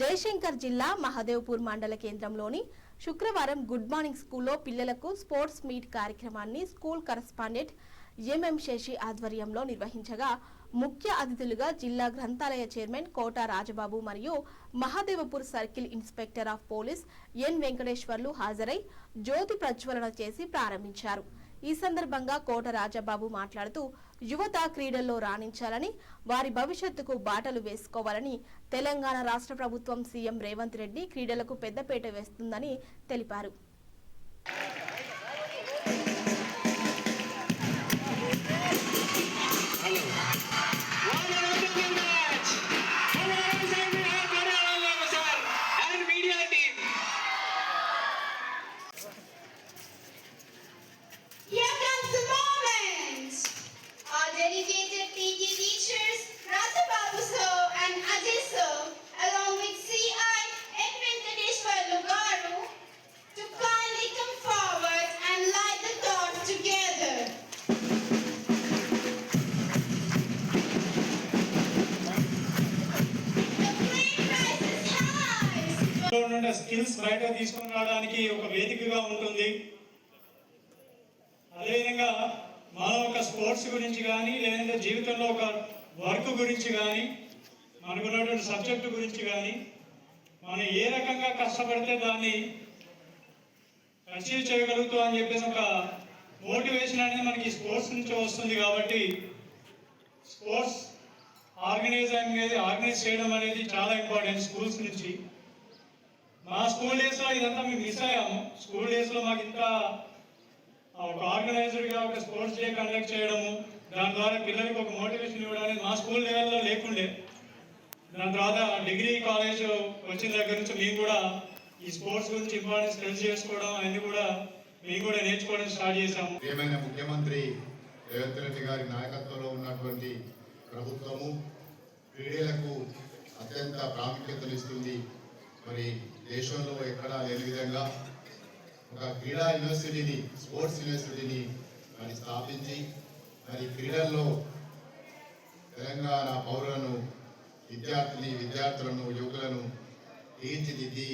జయశంకర్ జిల్లా మహదేవ్పూర్ మండల కేంద్రంలోని శుక్రవారం గుడ్ మార్నింగ్ స్కూల్లో పిల్లలకు స్పోర్ట్స్ మీట్ కార్యక్రమాన్ని స్కూల్ కరస్పాండెంట్ ఎంఎం శేషి ఆధ్వర్యంలో నిర్వహించగా ముఖ్య అతిథులుగా జిల్లా గ్రంథాలయ చైర్మన్ కోట రాజబాబు మరియు Mahadevpur circle inspector of police N Venkateswarlu హాజరై జ్యోతి ప్రజ్వలన చేసి ప్రారంభించారు. ఈ సందర్భంగా కోట రాజబాబు మాట్లాడుతూ యువత క్రీడల్లో రాణించాలని వారి భవిష్యత్తుకు బాటలు వేసుకోవాలని తెలంగాణ రాష్ట్ర ప్రభుత్వం సీఎం రేవంత్ రెడ్డి క్రీడలకు పెద్దపేట వేస్తుందని తెలిపారు. ఉండే స్కిల్స్ బయట తీసుకుని రావడానికి ఒక వేదికగా ఉంటుంది. అదేవిధంగా మనం ఒక స్పోర్ట్స్ గురించి కానీ లేదంటే జీవితంలో ఒక వర్క్ గురించి కానీ మనకున్నటువంటి సబ్జెక్టు గురించి కానీ మనం ఏ రకంగా కష్టపడితే దాన్ని అచీవ్ చేయగలుగుతాం అని చెప్పేసి ఒక మోటివేషన్ అనేది మనకి స్పోర్ట్స్ నుంచి వస్తుంది కాబట్టి స్పోర్ట్స్ ఆర్గనైజ్ అనేది ఆర్గనైజ్ చేయడం అనేది చాలా ఇంపార్టెంట్ స్కూల్స్ నుంచి. స్కూల్ డేస్లో ఇదంతా మేము మిస్ అయ్యాము స్కూల్ డేస్లో మాకు ఇంత ఒక ఆర్గనైజర్గా ఒక స్పోర్ట్స్ డే కండక్ట్ చేయడము దాని ద్వారా పిల్లలకి ఒక మోటివేషన్ ఇవ్వడానికి మా స్కూల్ లెవెల్లో లేకుండే. దాని తర్వాత డిగ్రీ కాలేజ్ వచ్చిన దగ్గర నుంచి మేము కూడా ఈ స్పోర్ట్స్ గురించి ఇంపార్టెన్స్ తెలిసి చేసుకోవడం అన్ని కూడా మేము కూడా నేర్చుకోవడం స్టార్ట్ చేశాము. ఏమైనా ముఖ్యమంత్రి రేవంత్ రెడ్డి గారి నాయకత్వంలో ఉన్నటువంటి ప్రభుత్వము క్రీడలకు అత్యంత ప్రాముఖ్యతనిస్తుంది మరి దేశంలో ఎక్కడా లేని విధంగా ఒక క్రీడా యూనివర్సిటీని స్పోర్ట్స్ యూనివర్సిటీని మరి స్థాపించి మరి క్రీడల్లో తెలంగాణ పౌరులను విద్యార్థిని విద్యార్థులను యువకులను తీర్చిదిద్ది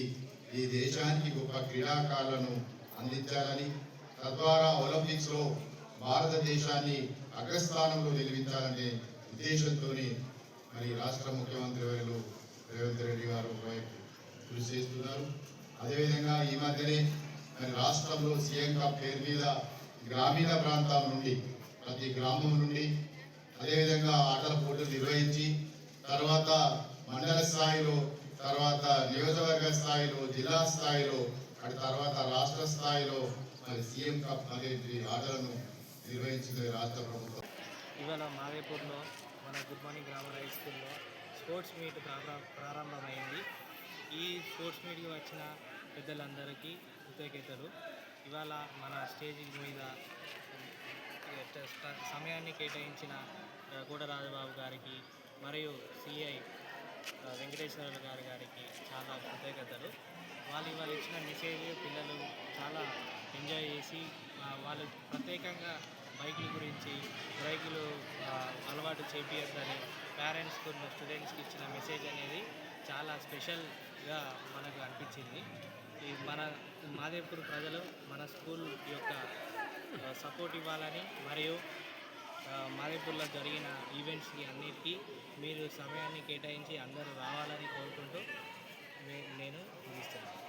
ఈ దేశానికి గొప్ప క్రీడాకారులను అందించాలని తద్వారా ఒలింపిక్స్లో భారతదేశాన్ని అగ్రస్థానంలో నిలిపించాలనే ఉద్దేశంతో మరి రాష్ట్ర ముఖ్యమంత్రి వర్యులు రేవంత్ రెడ్డి గారు కృషి చేస్తున్నారు. అదేవిధంగా ఈ మధ్యనే మరి రాష్ట్రంలో సీఎం కాప్ పేరు మీద గ్రామీణ ప్రాంతాల నుండి ప్రతి గ్రామం నుండి అదేవిధంగా ఆటల పోటీలు నిర్వహించి తర్వాత మండల స్థాయిలో తర్వాత నియోజకవర్గ స్థాయిలో జిల్లా స్థాయిలో అటు తర్వాత రాష్ట్ర స్థాయిలో మరి సీఎం కప్ అనేది ఆటలను నిర్వహించింది రాష్ట్ర ప్రభుత్వం. ఇవాళ మాదేపూర్లో మన గుడ్ మార్నింగ్ గ్రామర్ హై స్కూల్లో స్పోర్ట్స్ మీట్ ప్రారంభమైంది. ఈ స్పోర్ట్స్ మీట్కి వచ్చిన పెద్దలందరికీ కృతజ్ఞతలు. ఇవాళ మన స్టేజ్ మీద సమయాన్ని కేటాయించిన ఆ, రాజబాబు గారికి మరియు సిఐ వెంకటేశ్వర గారి గారికి చాలా కృతజ్ఞతలు. వాళ్ళు ఇవాళ ఇచ్చిన మెసేజ్ పిల్లలు చాలా ఎంజాయ్ చేసి వాళ్ళు ప్రత్యేకంగా బైకుల గురించి బైకులు అలవాటు చేపియద్దని పేరెంట్స్కు స్టూడెంట్స్కి ఇచ్చిన మెసేజ్ అనేది చాలా స్పెషల్ గా మనకు అనిపించింది. ఈ మన మాదేపూర్ ప్రజలు మన స్కూల్ యొక్క సపోర్ట్ ఇవ్వాలని మరియు మాదేపూర్లో జరిగిన ఈవెంట్స్కి అన్నిటికీ మీరు సమయాన్ని కేటాయించి అందరూ రావాలని కోరుకుంటూ నేను ముగిస్తున్నాను.